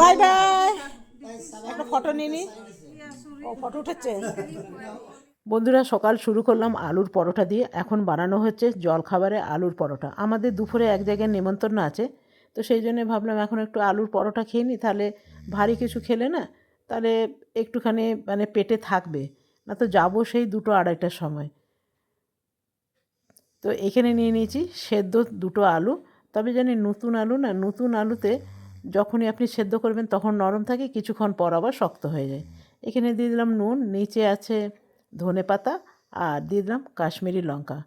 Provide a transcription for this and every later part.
Bye bye. একটা photo ও, photo উঠেছে? বন্ধুরা, সকাল শুরু করলাম আলুর পরোটা দিয়ে। এখন বানানো হচ্ছে জলখাবারে আলুর পরোটা। আমাদের দুপুরে এক জায়গায় নেমন্তন্ন আছে, তো সেই জন্য ভাবলাম এখন একটু আলুর পরোটা খেয়ে নিই তাহলে ভারী কিছু খেলে না, তাহলে একটুখানি মানে পেটে থাকবে। না তো যাব সেই দুটো আড়াইটার সময়। তো এখানে নিয়ে নিয়েছি সেদ্ধ দুটো আলু। তবে জানি নতুন আলু না, নতুন আলুতে যখনই আপনি সেদ্ধ করবেন তখন নরম থাকে, কিছুক্ষণ পর আবার শক্ত হয়ে যায়। এখানে দিয়ে দিলাম নুন, নিচে আছে ধনে পাতা আর দিয়ে দিলাম কাশ্মীরি লঙ্কা।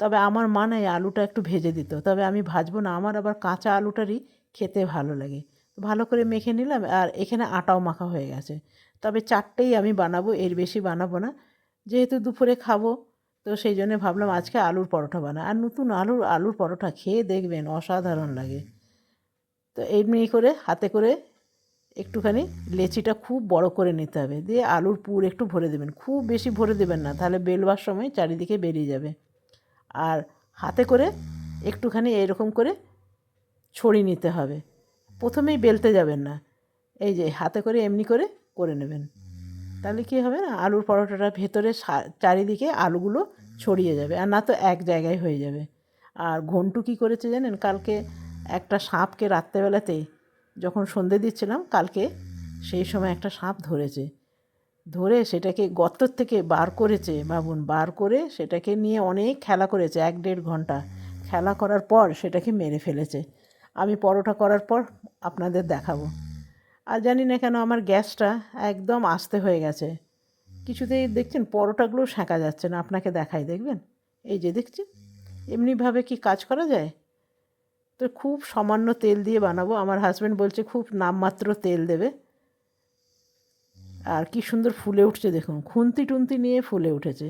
তবে আমার মা না এই আলুটা একটু ভেজে দিত, তবে আমি ভাজবো না, আমার আবার কাঁচা আলুটারই খেতে ভালো লাগে। ভালো করে মেখে নিলাম আর এখানে আটাও মাখা হয়ে গেছে। তবে চারটেই আমি বানাবো, এর বেশি বানাবো না। যেহেতু দুপুরে খাব তো সেই জন্য ভাবলাম আজকে আলুর পরোটা বানা আর নতুন আলুর আলুর পরোটা খেয়ে দেখবেন অসাধারণ লাগে। তো এমনি করে হাতে করে একটুখানি লেচিটা খুব বড় করে নিতে হবে। দিয়ে আলুর পুর একটু ভরে দেবেন। খুব বেশি ভরে দেবেন না, তাহলে বেলবার সময় চারিদিকে বেরিয়ে যাবে। আর হাতে করে একটুখানি এরকম করে ছড়িয়ে নিতে হবে। প্রথমেই বেলতে যাবেন না। এই যে হাতে করে এমনি করে করে নেবেন। তাহলে কী হবে না? আলুর পরোটাটা ভেতরে চারিদিকে আলুগুলো ছড়িয়ে যাবে। আর না তো এক জায়গায় হয়ে যাবে। আর ঘন্টু কী করেছে জানেন? কালকে একটা সাপকে রাত্রেবেলাতেই যখন সন্ধে দিচ্ছিলাম, কালকে সেই সময় একটা সাপ ধরেছে। ধরে সেটাকে গর্তর থেকে বার করেছে ভাবুন বার করে সেটাকে নিয়ে অনেক খেলা করেছে, এক দেড় ঘণ্টা। খেলা করার পর সেটাকে মেরে ফেলেছে। আমি পরোটা করার পর আপনাদের দেখাবো। আর জানি না কেন আমার গ্যাসটা একদম আস্তে হয়ে গেছে। কিছুতেই দেখছেন পরোটাগুলো সেঁকা যাচ্ছে না, আপনাকে দেখাই, দেখবেন? এই যে দেখছেন? এমনিভাবে কি কাজ করা যায়? তো খুব সামান্য তেল দিয়ে বানাবো। আমার হাজব্যান্ড বলছে খুব নামমাত্র তেল দেবে। আর কি সুন্দর ফুলে উঠছে, দেখুন। খুন্তি টুন্তি নিয়ে ফুলে উঠেছে।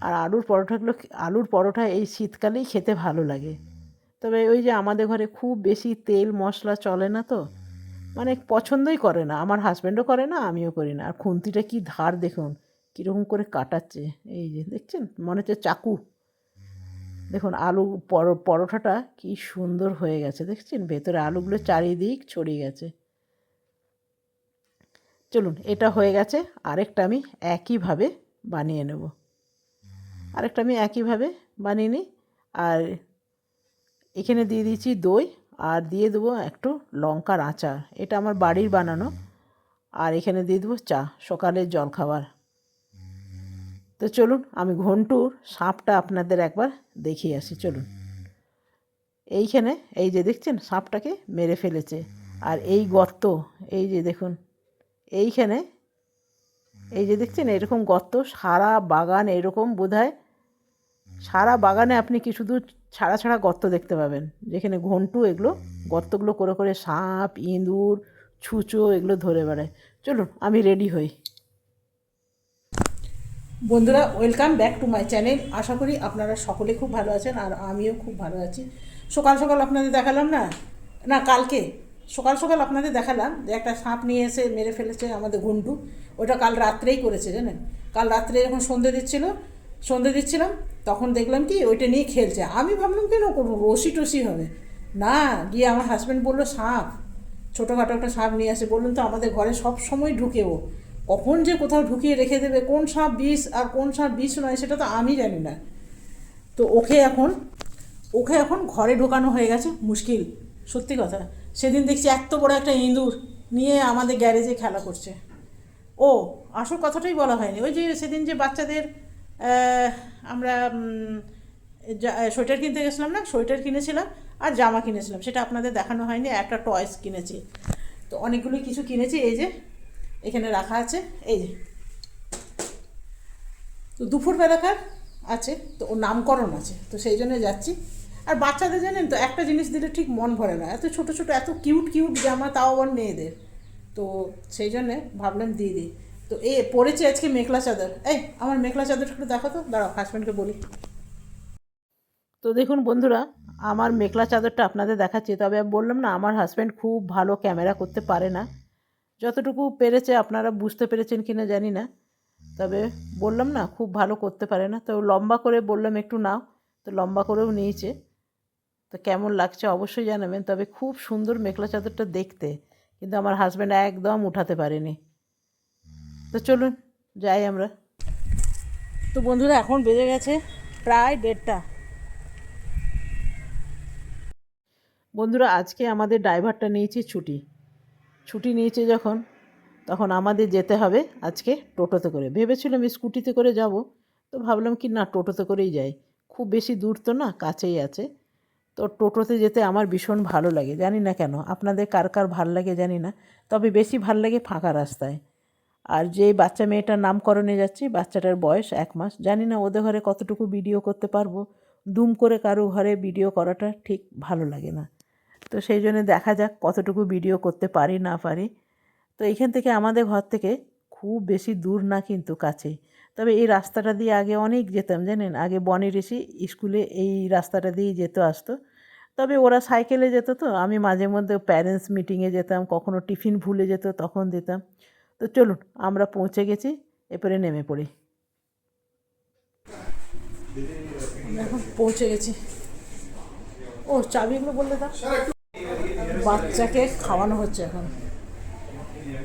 আর আলুর পরোটাগুলো আলুর পরোটা এই শীতকালেই খেতে ভালো লাগে। তবে ওই যে আমাদের ঘরে খুব বেশি তেল মশলা চলে না তো মানে পছন্দই করে না। আমার হাজব্যান্ডও করে না, আমিও করি না। আর খুন্তিটা কি ধার দেখুন, কীরকম করে কাটাচ্ছে। এই যে দেখছেন, মনে হচ্ছে চাকু। দেখুন, আলু পর- পরোটাটা কি সুন্দর হয়ে গেছে, দেখছেন? ভেতরে আলুগুলো চারিদিক ছড়িয়ে গেছে। চলুন, এটা হয়ে গেছে। আরেকটা আমি একইভাবে বানিয়ে নেব। আরেকটা আমি একইভাবে বানিয়ে নিই। আর এখানে দিয়ে দিয়েছি দই। আর দিয়ে দেবো একটু লঙ্কার আচার। এটা আমার বাড়ির বানানো। আর এখানে দিয়ে দেবো চা, সকালের জলখাবার তো চলুন, আমি ঘন্টুর সাপটা আপনাদের একবার দেখিয়ে আসি, চলুন। এইখানে, এই যে দেখছেন, সাপটাকে মেরে ফেলেছে। আর এই গর্ত, এই যে দেখুন, এইখানে, এই যে দেখছেন, এরকম গর্ত, সারা বাগান এরকম বোধহয়। সারা বাগানে আপনি কিছু দূর ছাড়া ছাড়া গর্ত দেখতে পাবেন। যেখানে ঘন্টু এগুলো, গর্তগুলো করে করে সাপ, ইঁদুর, ছুঁচো এগুলো ধরে বেড়ায়। চলুন, আমি রেডি হই। বন্ধুরা, welcome back to my channel. আশা করি আপনারা সকলে খুব ভালো আছেন আর আমিও খুব ভালো আছি। সকাল সকাল আপনাদের দেখালাম না? না, কালকে। সকাল সকাল আপনাদের দেখালাম যে একটা সাপ নিয়ে এসে মেরে ফেলেছে আমাদের ঘন্টু। ওটা কাল রাত্রেই করেছে, জানেন? কাল রাত্রে যখন সন্ধে দিচ্ছিল সন্ধে দিচ্ছিলাম, তখন দেখলাম কি ওইটা নিয়ে খেলছে। আমি ভাবলাম, কেন করব? রসি টসি হবে। না, গিয়ে আমার হাজব্যান্ড বলল, সাপ, ছোটোখাটো একটা সাপ নিয়ে আসে। বললেন, তো আমাদের ঘরে সব সময় ঢুকে ও। কখন যে কোথাও ঢুকিয়ে রেখে দেবে, কোন সাপ বিষ আর কোন সাপ বিষ নয়, সেটা তো আমি জানি না। তো ওকে এখন ওকে এখন ঘরে ঢোকানো হয়ে গেছে, মুশকিল, সত্যি কথা। সেদিন দেখছি এত বড় একটা ইঁদুর নিয়ে আমাদের গ্যারেজে খেলা করছে। ও, আসল কথাটাই বলা হয়নি। ওই যে সেদিন যে বাচ্চাদের আমরা সোয়েটার কিনতে গেছিলাম না? সোয়েটার কিনেছিলাম আর জামা কিনেছিলাম। সেটা আপনাদের দেখানো হয়নি, একটা টয়েস কিনেছি। তো অনেকগুলোই কিছু কিনেছি, এই যে, এখানে রাখা আছে, এই যে। তো দুপুরবেলাকার আছে, তো ওর নামকরণ আছে, তো সেই জন্য যাচ্ছি। আর বাচ্চাদের জানেন তো, একটা জিনিস দিলে ঠিক মন ভরে না। এত ছোট ছোট, এত কিউট কিউট জামা, তাও আবার মেয়েদের। তো সেই জন্যে ভাবলাম দিয়ে দিই। তো এ পড়েছে আজকে মেখলা চাদর। এই, আমার মেখলা চাদরটা একটু দেখো তো, দাঁড়াও হাজব্যান্ডকে বলি। তো দেখুন বন্ধুরা, আমার মেখলা চাদরটা আপনাদের দেখাচ্ছি, তবে আমি বললাম না, আমার হাজব্যান্ড খুব ভালো ক্যামেরা করতে পারে না। যতটুকু পেরেছে আপনারা বুঝতে পেরেছেন কিনা জানি না, তবে বললাম না, খুব ভালো করতে পারে না। তো লম্বা করে বললাম একটু নাও, তো লম্বা করেও নিয়েছে। তো কেমন লাগছে অবশ্যই জানাবেন, তবে খুব সুন্দর মেখলা চাদরটা দেখতে, কিন্তু আমার হাজব্যান্ড একদম উঠাতে পারেনি। তো চলুন, যাই আমরা। তো বন্ধুরা, এখন বেজে গেছে প্রায় দেড়টা। বন্ধুরা, আজকে আমাদের ড্রাইভারটা নিয়েছি ছুটি। ছুটি নিয়েছে যখন, তখন আমাদের যেতে হবে আজকে টোটোতে করে। ভেবেছিলাম স্কুটিতে করে যাব, তো ভাবলাম কি না, টোটোতে করেই যাই। খুব বেশি দূর তো না, কাছেই আছে। তো টোটোতে যেতে আমার ভীষণ ভালো লাগে, জানি না কেন। আপনাদের কার কার ভালো লাগে জানি না, তবে বেশি ভালো লাগে ফাঁকা রাস্তায়। আর যে বাচ্চা মেয়েটার নামকরণে যাচ্ছি, বাচ্চাটার বয়স এক মাস। জানি না ওদের ঘরে কতটুকু ভিডিও করতে পারব। দুম করে কারও ঘরে ভিডিও করাটা ঠিক ভালো লাগে না। তো সেই জন্য দেখা যাক কতটুকু ভিডিও করতে পারি, না পারি। তো এইখান থেকে আমাদের ঘর থেকে খুব বেশি দূর না কিন্তু কাছেই তবে এই রাস্তাটা দিয়ে আগে অনেক যেতাম, জানেন? আগে বনের এসে স্কুলে এই রাস্তাটা দিয়েই যেত, আসতো। তবে ওরা সাইকেলে যেত তো, আমি মাঝে মধ্যে প্যারেন্টস মিটিংয়ে যেতাম, কখনো টিফিন ভুলে যেত, তখন দিতাম। তো চলুন, আমরা পৌঁছে গেছি, এরপরে নেমে পড়ি। এখন পৌঁছে গেছি। ও, চাবিগুলো বললে দাও। বাচ্চাকে খাওয়ানো হচ্ছে এখন।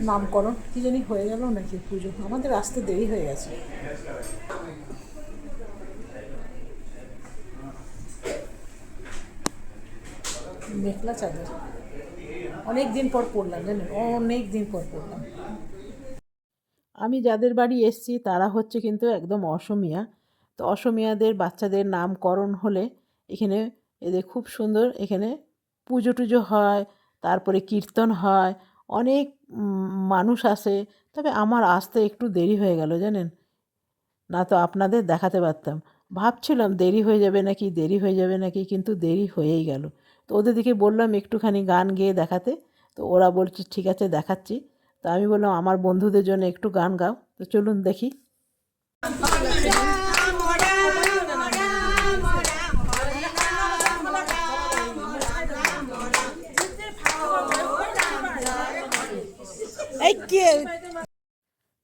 নামকরণ, কি জানি হয়ে গেল নাকি পুজো? আমাদের আসতে দেরি হয়ে গেছে। মেখলা চাদর। অনেক দিন পর পড়লাম, জানেন? অনেক দিন পর পড়লাম। আমি যাদের বাড়ি এসছি তারা হচ্ছে কিন্তু একদম অসমিয়া। তো অসমিয়াদের বাচ্চাদের নামকরণ হলে এখানে এদের খুব সুন্দর এখানে পুজো টুজো হয়, তারপরে কীর্তন হয়, অনেক মানুষ আসে। তবে আমার আসতে একটু দেরি হয়ে গেল জানেন? না তো আপনাদের দেখাতে পারতাম। ভাবছিলাম দেরি হয়ে যাবে নাকি, দেরি হয়ে যাবে নাকি, কিন্তু দেরি হয়েই গেল। তো ওদের দিকে বললাম একটুখানি গান গেয়ে দেখাতে। তো ওরা বলছে, ঠিক আছে, দেখাচ্ছি। তো আমি বললাম, আমার বন্ধুদের জন্য একটু গান গাও। তো চলুন দেখি।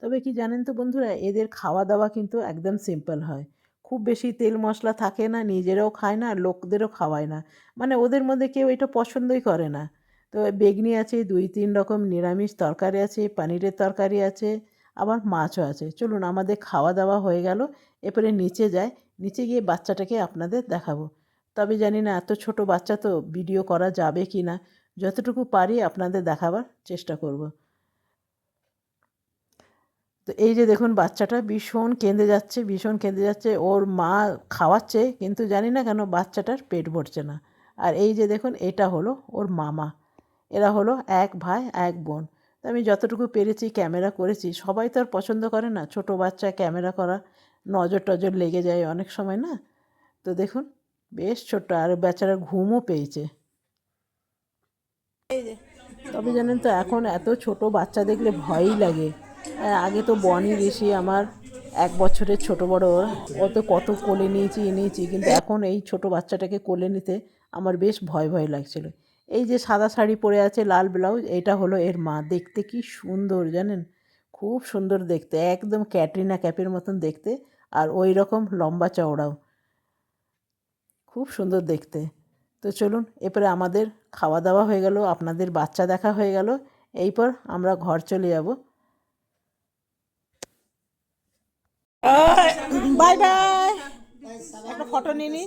তবে কি জানেন তো বন্ধুরা, এদের খাওয়া দাওয়া কিন্তু একদম সিম্পল হয়। খুব বেশি তেল মশলা থাকে না, নিজেরাও খায় না লোকদেরও খাওয়ায় না। মানে ওদের মধ্যে কেউ এটা পছন্দই করে না। তো বেগনি আছে, দুই তিন রকম নিরামিষ তরকারি আছে, পনিরের তরকারি আছে, আবার মাছও আছে। চলুন, আমাদের খাওয়া দাওয়া হয়ে গেল। এরপরে নিচে যায় নিচে গিয়ে বাচ্চাটাকে আপনাদের দেখাবো। তবে জানি না, এত ছোট বাচ্চা তো ভিডিও করা যাবে কি না। যতটুকু পারি আপনাদের দেখাবার চেষ্টা করব। তো এই যে দেখুন, বাচ্চাটা ভীষণ কেঁদে যাচ্ছে, ভীষণ কেঁদে যাচ্ছে। ওর মা খাওয়াচ্ছে, কিন্তু জানি না কেন বাচ্চাটার পেট ভরছে না। আর এই যে দেখুন, এটা হলো ওর মামা। এরা হলো এক ভাই, এক বোন। তো আমি যতটুকু পেরেছি, ক্যামেরা করেছি, সবাই তো আর পছন্দ করে না। ছোট বাচ্চা ক্যামেরা করা, নজর টজর লেগে যায় অনেক সময়, না? তো দেখুন, বেশ ছোট্ট, আর বেচারা ঘুমও পেয়েছে। তবে জানেন তো, এখন এত ছোট বাচ্চা দেখলে ভয়ই লাগে। আগে তো বনি বেশি আমার এক বছরের ছোট বড়, ও তো কত কোলে নিয়েছি নিয়েছি, কিন্তু এখন এই ছোট বাচ্চাটাকে কোলে নিতে আমার বেশ ভয় ভয় লাগছিল। এই যে সাদা শাড়ি পরে আছে লাল ব্লাউজ এটা হলো এর মা। দেখতে কি সুন্দর জানেন? খুব সুন্দর দেখতে একদম ক্যাটরিনা ক্যাপের মতন দেখতে আর ওই রকম লম্বা চওড়াও। খুব সুন্দর দেখতে। তো চলুন এরপরে আমাদের খাওয়া দাওয়া হয়ে গেল আপনাদের বাচ্চা দেখা হয়ে গেল। এইপর আমরা ঘর চলে যাব। By bye! একটা ফটো নিয়ে নি।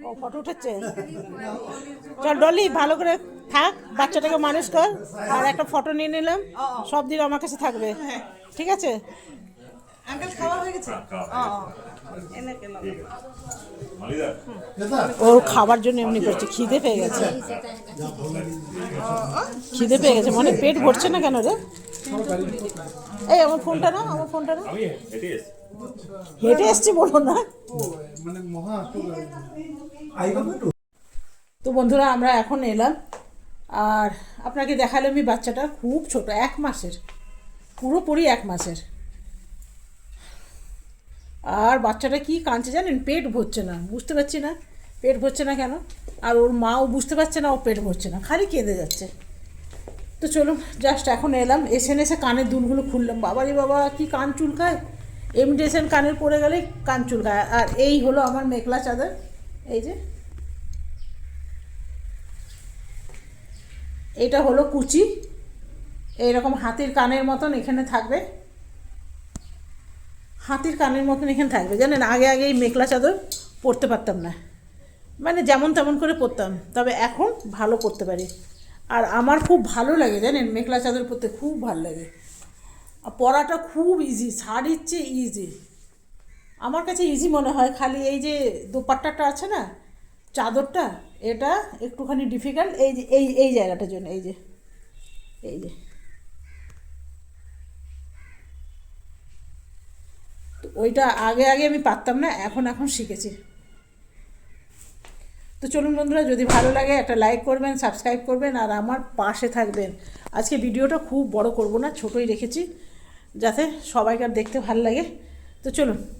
ও ফটো উঠাচ্ছে চল ডলি ভালো করে থাক বাচ্চাটাকে মানুষ কর আর একটা ফটো নিয়ে নিলাম সব দিন আমার কাছে থাকবে। ঠিক আছে? হয়ে গেছে? ও ওর খাবার জন্য এমনি করছে খিদে পেয়ে গেছে। খিদে পেয়ে গেছে মানে পেট ভরছে না কেন রে? এই আমার ফোনটা না আমার ফোনটা না হেঁটে এসছি বলো না। তো বন্ধুরা, আমরা এখন এলাম। আর আপনাকে দেখালাম আমি বাচ্চাটা খুব ছোট, এক মাসের, পুরোপুরি এক মাসের। আর বাচ্চাটা কি কাঁদছে জানেন? পেট ভরছে না, বুঝতে পারছি না। পেট ভরছে না কেন? আর ওর মাও বুঝতে পারছে না, ও পেট ভরছে না, খালি কেঁদে যাচ্ছে। তো চলুন জাস্ট এখন এলাম। এসে এসে কানের দুলগুলো খুললাম। বাবারে বাবা, কি কান চুলকায়। ইমিটেশন কানের পরে গেলে কান চুলকায়। আর এই হলো আমার মেখলা চাদর। এই যে। এটা হলো কুচি। এইরকম হাতির কানের মতন এখানে থাকবে। হাতির কানের মতন এখানে থাকবে। জানেন, আগে আগে এই মেখলা চাদর পরতে পারতাম না। মানে যেমন তেমন করে পরতাম। তবে এখন ভালো পরতে পারি। আর আমার খুব ভালো লাগে, জানেন, মেখলা চাদর পরতে খুব ভালো লাগে। পরাটা খুব ইজি শাড়ির চেয়ে ইজি আমার কাছে ইজি মনে হয়, খালি এই যে দোপাট্টাটা আছে না, চাদরটা, এটা একটুখানি ডিফিকাল্ট এই যে, এই এই জায়গাটার জন্য, এই যে এই যে। তো ওইটা আগে আগে আমি পারতাম না, এখন এখন শিখেছি। তো চলুন বন্ধুরা, যদি ভালো লাগে একটা লাইক করবেন সাবস্ক্রাইব করবেন, আর আমার পাশে থাকবেন। আজকে ভিডিওটা খুব বড় করব না, ছোটই রেখেছি। যাতে সবাইকার দেখতে ভালো লাগে। তো চলুন।